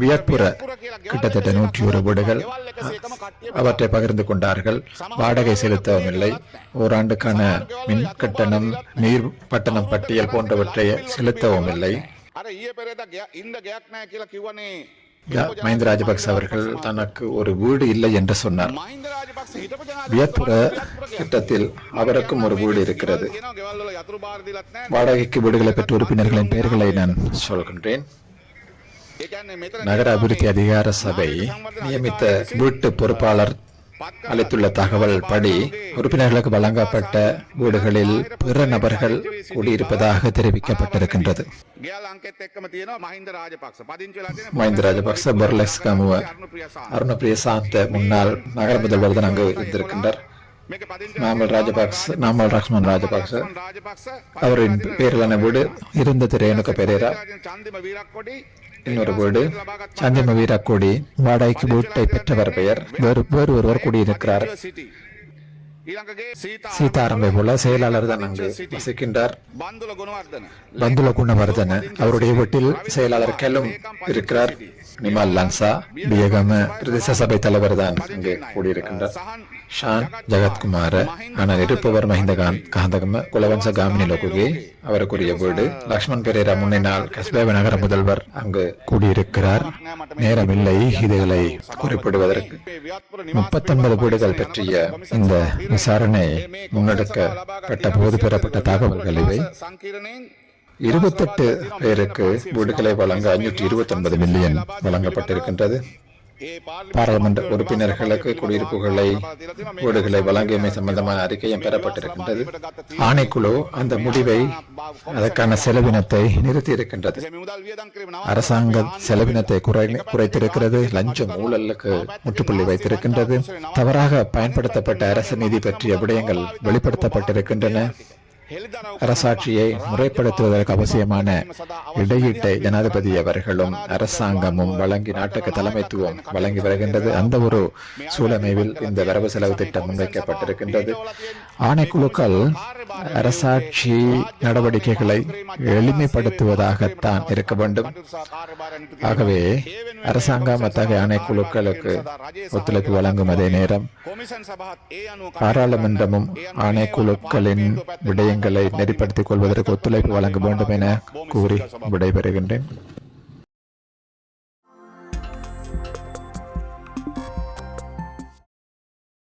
வியற்புற கிட்டத்தட்ட நூற்றி ஒரு வீடுகள் அவற்றை பகிர்ந்து கொண்டார்கள். வாடகை செலுத்தவும் செலுத்தவில்லை ஓராண்டுக்கான மின் கட்டணம் நீர் பட்டணம் பட்டியல் போன்றவற்றை செலுத்தவும் இல்லை. மஹிந்த ராஜபக்ச அவர்கள் தனக்கு ஒரு வீடு இல்லை என்று சொன்னார். வியற்புற திட்டத்தில் அவருக்கும் ஒரு வீடு இருக்கிறது. வாடகைக்கு வீடுகளை பெற்ற உறுப்பினர்களின் பெயர்களை நான் சொல்கின்றேன். நகர அபிவிருத்தி அதிகார சபை நியமித்த வீட்டு பொறுப்பாளர் அளித்துள்ள தகவல் படி உறுப்பினர்களுக்கு வழங்கப்பட்ட வீடுகளில் பிற நபர்கள் கூடியிருப்பதாக தெரிவிக்கப்பட்டிருக்கின்றது. மஹிந்த ராஜபக்ச பொர்லெஸ் கமுவ அருண பிரியசாந்த முன்னாள் நகர முதல்வர் அங்கு இருந்திருக்கின்றார். நாமல் ராஜபக்ச நாமல் லக்ஷ்மன் ராஜபக்ச அவரின் பேரிலான வீடு இருந்த திரையனுக்கு ரேணுக பெரேரா. இன்னொரு வீடு சந்திம வீரக்கோடி வாடகைக்கு வீட்டை பெற்றவர் பெயர் வேறு வேறு ஒருவர் கூடியிருக்கிறார் சீதாராமை போல செயலாளர் தான் அங்கு வசிக்கின்றார். பந்துல குணவர்தன. அவருடைய வீட்டில் செயலாளர் கெல்லும் இருக்கிறார். நிமால் லான்சா பியகம பிரதேச சபை தலைவர் தான் அங்கே கூடியிருக்கின்றார். ஷான் ஜெகத்குமார் ஆனால் இருப்பவர் மஹிந்தகான் காந்தகம குலவம்ச காமினி லோகுகே அவருக்குரிய வீடு லக்ஷ்மண் பெரேரா முன்னினால் கஸ்பேவ நகர முதல்வர் அங்கு கூடியிருக்கிறார். நேரம் இல்லை இதுகளை குறிப்பிடுவதற்கு முப்பத்தொன்பது வீடுகள் பற்றிய இந்த விசாரணை முன்னெடுக்கப்பட்ட போது பெறப்பட்ட தகவல்கள் இவை. இருபத்தெட்டு பேருக்கு வீடுகளை வழங்க அஞ்சூற்றி இருபத்தி ஒன்பது மில்லியன் வழங்கப்பட்டிருக்கின்றது. பாராளுமன்ற உறுப்பினர்களுக்கு குடியிருப்புகளை வீடுகளை வழங்கியமை சம்பந்தமான அறிக்கையும் பெறப்பட்டிருக்கின்றது. ஆணைக்குழு அந்த முடிவை அதற்கான செலவினத்தை நிறுத்தியிருக்கின்றது. அரசாங்க செலவினத்தை குறை குறைத்திருக்கிறது. லஞ்ச ஊழலுக்கு முற்றுப்புள்ளி வைத்திருக்கின்றது. தவறாக பயன்படுத்தப்பட்ட அரசு நிதி பற்றிய விடயங்கள் வெளிப்படுத்தப்பட்டிருக்கின்றன. அரசாட்சியை முறைப்படுத்துவதற்கு அவசியமான இடையீட்டை ஜனாதிபதி அவர்களும் அரசாங்கமும் வழங்கி நாட்டுக்கு தலைமைத்துவம் வழங்கி வருகின்றது. அந்த ஒரு சூழமைவில் இந்த வரவு செலவு திட்டம் முன்வைக்கப்பட்டிருக்கின்றது. ஆணைக்குழுக்கள் அரசாட்சி நடவடிக்கைகளை எளிமைப்படுத்துவதாகத்தான் இருக்க வேண்டும். ஆகவே அரசாங்கம் அத்தகைய ஆணைக்குழுக்களுக்கு ஒத்துழைப்பு வழங்கும் அதே நேரம் பாராளுமன்றமும் ஆணைக்குழுக்களின் விடயங்களை நெறிப்படுத்திக் கொள்வதற்கு ஒத்துழைப்பு வழங்க வேண்டும் என கூறி விடைபெறுகின்றேன்.